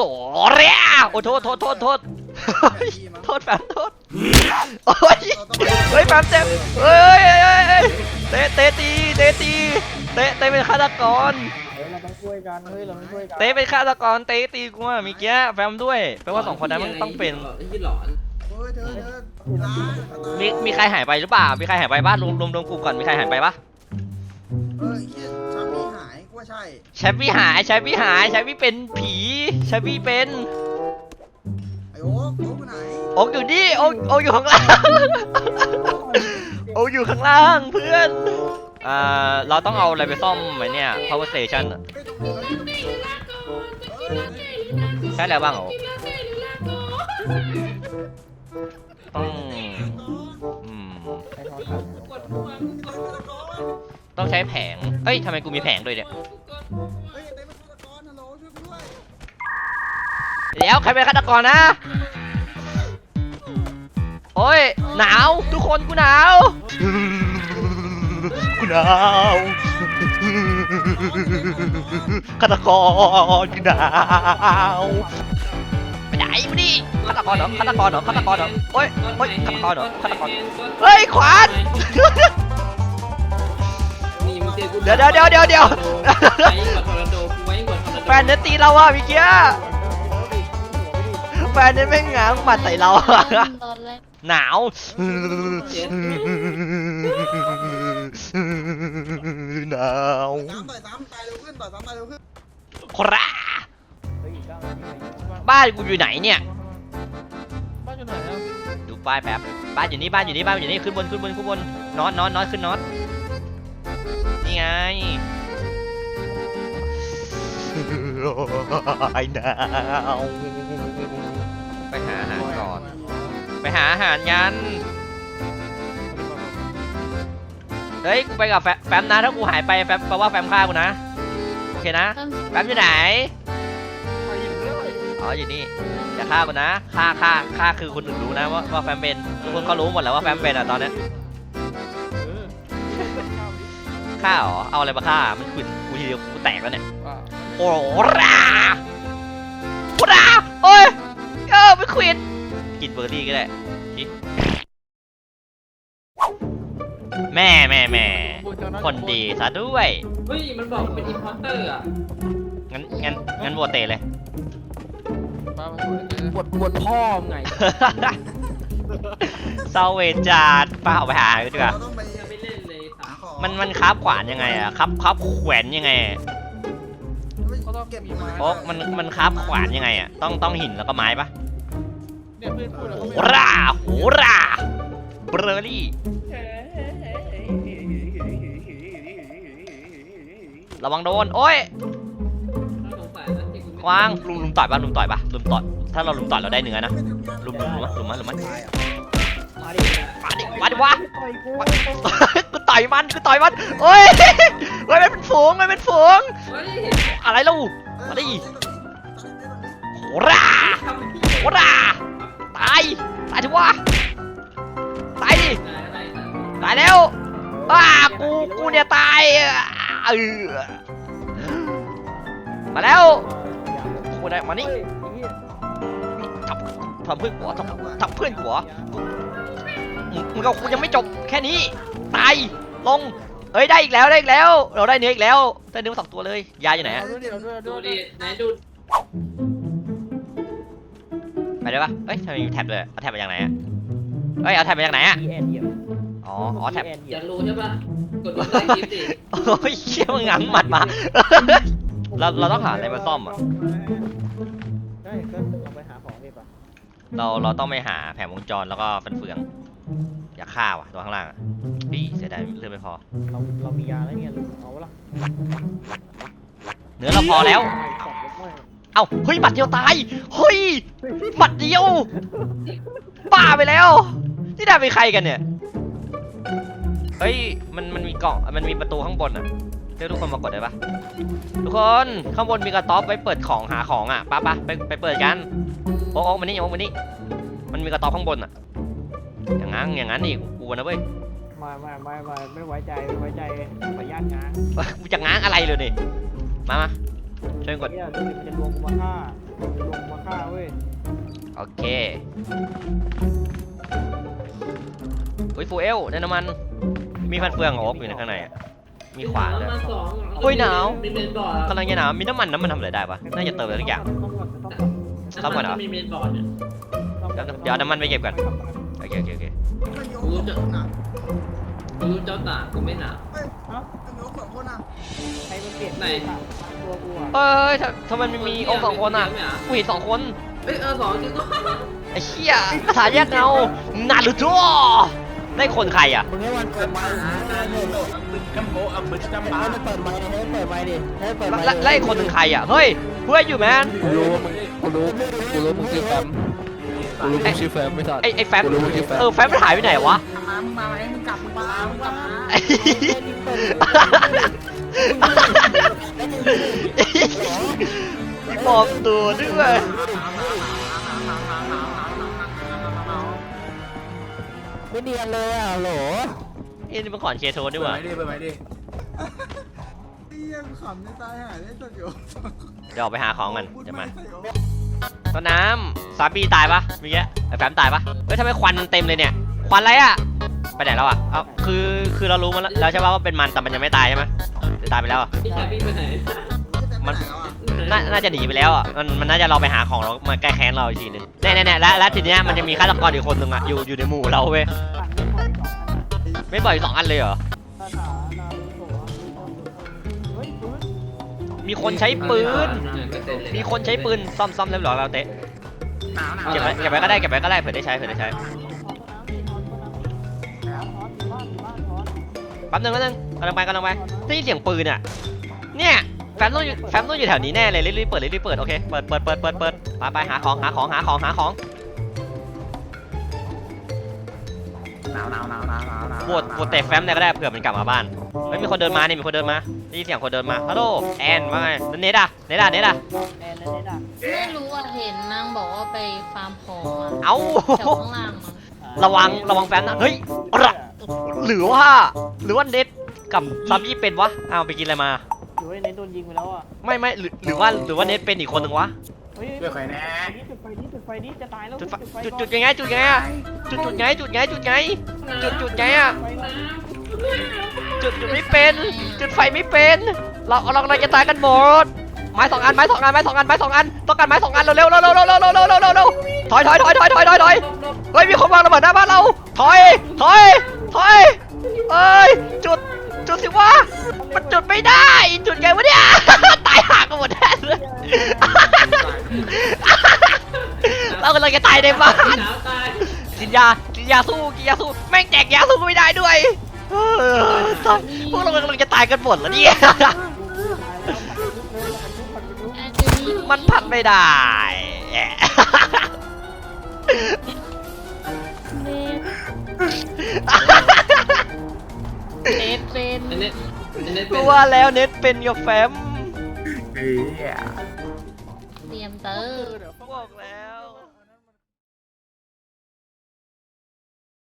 โสเรียโอ้โทษโทษโทษโทษพี่มั้งโทษแฟมโทษโอ้ยเราต้องเฮ้ยแฟมเจ็บเฮ้ยเฮ้ยเฮ้ยเฮ้ยเตะเตะตีเตะตีเตะเตะเป็นฆาตกรเฮ้ยเราต้องช่วยกันเฮ้ยเราต้องช่วยกันเตะเป็นฆาตกรเตะตีกูอะมีเกี้ยแฟมด้วยแปลว่าสองคนนั้นมันต้องเป็นไอ้ที่หลอนเฮ้ยเธอเธอล้างมีมีใครหายไปหรือเปล่า มีใครหายไปบ้านรวมรวมรวมกลุ่มก่อนมีใครหายไปปะ ว่าใช่แชปปี้หายแชปปี้หายแชปปี้เป็นผีแชปปี้เป็นไอ้โอ๊คโอ๊คอยู่ไหนโอ๊กอยู่นี่โอ๊กโอ๊กอยู่ข้างล่างโอ๊กอยู่ข้างล่างเพื่อนอ่าเราต้องเอาอะไรไปซ่อมไหมเนี่ย power station อะเฮ้ยตรงนี้เฮ้ยตรงนี้เฮ้ยใช้อะไรบ้างเหรอต้องอืมไอ้ทอดครับต้องใช้แผงเอ้ยทำไมกูมีแผงด้วยเนี่ย แล้วใครเป็นฆาตกรนะ โอ้ยหนาวทุกคนกูหนาวกูหนาวฆาตกรกูหนาวไปไหนมาดิฆาตกรเหรอฆาตกรเหรอฆาตกรเหรอโอ้ยโอ้ยฆาตกรเหรอฆาตกรเฮ้ยขวานนี่มึงเจอกูเดี๋ยวเดี๋ยวเดี๋ยวเดี๋ยวเดี๋ยวไว้กว่าทอร์นาโดกูไว้กว่าทอร์นาโดแฟนเนยตีเราอะเมื่อกี้แฟ นเนี่ยแม่งง้างหมัดใส่เราอะตอนแรกหนาว หนาวสามต่อยสามตายเร็วขึ้นต่อยสามตายเร็วขึ้นคราเฮ้ยอีกเก้านาทีบ้านกูอยู่ไหนเนี่ย บ้านอยู่ไหนอะดูป้ายแป๊บ บ้านอยู่นี่บ้านอยู่นี่บ้านอยู่นี่ขึ้นบนขึ้นบนขึ้นบนนอนนอนนอนขึ้นนอนนี่ไง ไอ้หนาว ไปหาอาหารก่อน ไปหาอาหารกัน เฮ้ย กูไปกับแฟแฟมนะ ถ้ากูหายไปแฟมแปลว่าแฟมฆ่ากูนะ โอเคนะต้นแฟมอยู่ไหน อ๋อ อยู่นี่ อย่าฆ่ากูนะ ฆ่าฆ่าฆ่าคือคนอื่นรู้นะว่าว่าแฟมเป็น ทุกคนก็รู้หมดแล้วว่าแฟมเป็นอะตอนเนี้ยฆ่าเหรอ เอาอะไรมาฆ่า มันขืนกูทีเดียวกูแตกแล้วเนี่ย โอ้ราโอ้ราโอ้ยเออไม่ควิดกินเบอร์รี่ก็ได้ชิแม่แม่แม่คนดีซะด้วย เฮ้ย มันบอกเป็นอินพอร์เตอร์อะ งั้นงั้นงั้นบัวเตะเลย ปวดปวดพ่อมึงไงเศร้าเวรจานป้าเอาไปหาดีกว่า เราต้องไปยังไม่เล่นเลยสาหามของมันมันคาบขวานยังไงอะครับครับแขวนยังไงอะเขาต้องเก็บไม้โอ๊กมันมันคาบขวานยังไงอะต้องต้องหินแล้วก็ไม้ปะ เนี่ยเพื่อนพูดแล้วโหราโหราเบอร์รี่ ระวังโดน โอ้ยน่าสงสารนะที่กูกวางลุมลุมต่อยปะลุมต่อยปะลุมต่อย ถ้าเราลุมต่อยเราได้เนื้อนะ ลุมลุมลุมมะลุมมะลุมมะมามาดิมาดิวะต่อยกูต่อยมัน กูต่อยมันโอ้ยเฮ้ยมันเป็นฝูงมันเป็นฝูง อะไรลูกมาดิโหราโหรา ตาย ตายทีวะตายดิ ตายแล้วอ้ากู กูเนี่ยตายเออมาแล้วกูได้มานี่ทำทำเพื่อนกูเหรอทำทำเพื่อนกูเหรอมึงมึงกับกูยังไม่จบแค่นี้ ตาย ลง เอ้ย ได้อีกแล้ว ได้อีกแล้ว เราได้เนื้ออีกแล้ว ได้เนื้อมาสองตัวเลย ยาอยู่ไหนอะ ดูดูดูดูดิไหนดู ไปได้ปะเอ้ยทำไมมีแท็บเลยเอาแท็บมาจากไหนอะเอ้ยเอาแท็บมาจากไหนอะอีแอนเหยียบ อ๋ออ๋อแท็บแอนเหยีอยยาบกรู้ใช่ปะกดดูใต้คลิปดิโอ้ยเชี่ยมึงงังหมัดมา เราเราต้องหาอะไรมาซ่อมอะ ได้ก็ลองไปหาของดิป่ะเราเราต้องไปหาแผงวงจรแล้วก็ฟันเฟือง อย่าฆ่าว่ะตัวข้างล่างอะดีเสียดายเลือดไม่พอ เราเรามียาแล้วเนี่ยลุงเอาวะล่ะเนื้อเราพอแล้วสองลูกไม่ เอ้าเฮ้ยหมัดเดียวตายเฮ้ยหมัดเดียวบ้าไปแล้วที่ได้เป็นใครกันเนี่ยเฮ้ยมันมันมีกล่องมันมีประตูข้างบนอะเรียกทุกคนมากดได้ปะทุกคนข้างบนมีกระต๊อบไว้เปิดของหาของอะปะปะไปไปเปิดกันโอ๊กโอ๊กมานี่โอ๊กมานี่มันมีกระต๊อบข้างบนอะ อย่างงั้นอย่างงั้นนี่กูนะเว้ยไม่ไม่ไม่ไม่ไม่ไว้ใจไม่ไว้ใจขออนุญาตงานกูจะง้างอะไรเลยนี่มามา ช่วยกด เนี่ยตัวนี้มันจะรวมกูมาฆ่ามันจะรวมกูมาฆ่าเว้ยโอเคอุ้ยฟูเอลได้น้ำมัน มีพันเฟืองโอ๊กอยู่ในข้างในอะมีขวานด้วยน้ำมันสองโอ้ยหนาว มีเมนบอร์ดกำลังจะหนาวมีน้ำมันน้ำมันทำอะไรได้ปะน่าจะเติมอะไรทุกอย่าง ต้องก่อนต้องก่อนซ่อมก่อนเหรอ มีเมนบอร์ดเนี่ยต้องก่อนเดี๋ยวเอาน้ำมันไปเก็บก่อน โอเคโอเคโอเคมันยกสองคนอะกู รู้เจ้าตากูไม่หนาวเฮ้ยเอ้ามันยกสองคนอะใครมันเปลี่ยนไหนตัวกูอะเอ้ยทำทำไมมันมีโอ๊กสองคนอะกูเห็นสองคนเอ้ยเออสองจริงไอ้เชี่ยคาถาแยกเงานารูโตได้คนใครอะมึงให้วันเปิดไมค์ให้มันเปิดไมค์ดิให้มันเปิดไมค์ดิให้มันเปิดไมค์แล้วแล้วไอ้คนหนึ่งใครอะเฮ้ยเพื่อนอยู่แมนกูรู้ว่ามึงกูรู้กูรู้มึงชื่อแฟม กูรู้มึงชื่อแฟมไม่ทันไอ้ไอ้แฟมกูรู้มึงชื่อแฟมเออแฟมมันหายไปไหนวะ มามึงมาไหมมึงกลับมึงมามึงกลับมาไอ้มีปลอมตัวด้วยไม่เนียนเลยอะโหลเอ้ยนี่มันขอนเคโทนด้วยวะเฮียขำในตายหายได้สักอยู่เดี๋ยวออกไปหาของกันจะมา ต้นน้ำซาบีตายปะเมื่อกี้ไอ้แฟมตายปะเฮ้ยทำไมควันมันเต็มเลยเนี่ย ควันอะไรอะ ไปไหนแล้วอะเอ้าคือคือเรารู้มาแล้วแล้วใช่ปะว่าเป็นมันแต่มันยังไม่ตายใช่ไหมหรือตายไปแล้วอะ พี่ชายพี่ไปไหนมัน น่าน่าจะหนีไปแล้วอะ มันมันน่าจะเราไปหาของเรามาแก้แค้นเราอีกทีหนึงแน่ๆๆแล้วแล้วทีเนี้ยมันจะมีฆาตกรอีกคนหนึ่งอะอยู่อยู่ในหมู่เราเว้ยไม่ปล่อยสองอันเลยเหรอ มีคนใช้ปืนก็เต็มเลยมีคนใช้ปืนซ่อมซ่อมเรียบร้อยแล้วเตะเก็บไว้เก็บไว้ก็ได้เก็บไว้ก็ได้เผื่อได้ใช้เผื่อได้ใช้แป๊บนึงแป๊บนึงกำลังไปกำลังไปได้ยินเสียงปืนอะ เนี่ยแฟมต้องอยู่แฟมต้องอยู่แถวนี้แน่เลยรีบๆเปิดรีบๆเปิดโอเคเปิดเปิดเปิดเปิดเปิดไปไปหาของหาของหาของหาของ นาวหนาวหนาวหนาวหนาวหนาวปวดปวดเตะแฟมเนี่ยก็ได้เผื่อมันกลับมาบ้านเฮ้ยมีคนเดินมาเนี่ยมีคนเดินมาได้ยินเสียงคนเดินมาฮัลโหลแอนว่าไงแล้วเนทอะเนทอะเนทอะแอนและเนดอะไม่รู้อะเห็นนางบอกว่าไปฟาร์มของอะเอ้า แถวข้างล่างมั้งระวังระวังแฟมนะเฮ้ยระหรือว่า หรือว่าเนทกับซับยี่เป็นวะอ้าวไปกินอะไรมาอยู่ไอ้เนทโดนยิงไปแล้วอะไม่ไม่หรือหรือว่าหรือว่าเนทเป็นอีกคนหนึ่งวะ เฮ้ยเดี๋ยวใครแน่ จุดไฟนี้จุดไฟนี้จะตายแล้วจุดไฟไฟจุดก่อนจุดยังไงจุดยังไงอะจุดจุดไงจุดไงจุดไงจุดจุดไงอะไฟก่อนจุดจุดไม่เป็น จุดไฟไม่เป็น เราเราเราจะตายกันหมดไม้สองอันไม้สองอันไม้สองอันไม้สองอันต้องการไม้สองอันเร็วเร็วเร็วเร็วเร็วเร็วเร็วเร็วเร็วเร็วเร็วถอยถอยถอยถอยถอยถอยถอยเฮ้ยมีคนวางระเบิดหน้าบ้านเราถอยถอยถอยเอ้ยจุด จุดสิวะ มันจุดไม่ได้ จุดไงวะเนี่ย ตายห่ากันหมดแน่เลย เรากำลังจะตายในบ้าน หนาวตายกินยากินยาสู้กินยาสู้แม่งแจกยาสู้ก็ไม่ได้ด้วยเออตายพวกเรากำลังจะตายกันหมดแล้วเนี่ยอาจจะมีมันพัดไม่ได้แอะ กเป็นลัวแล้วเน็ตเป็นกับแฟม เฮีย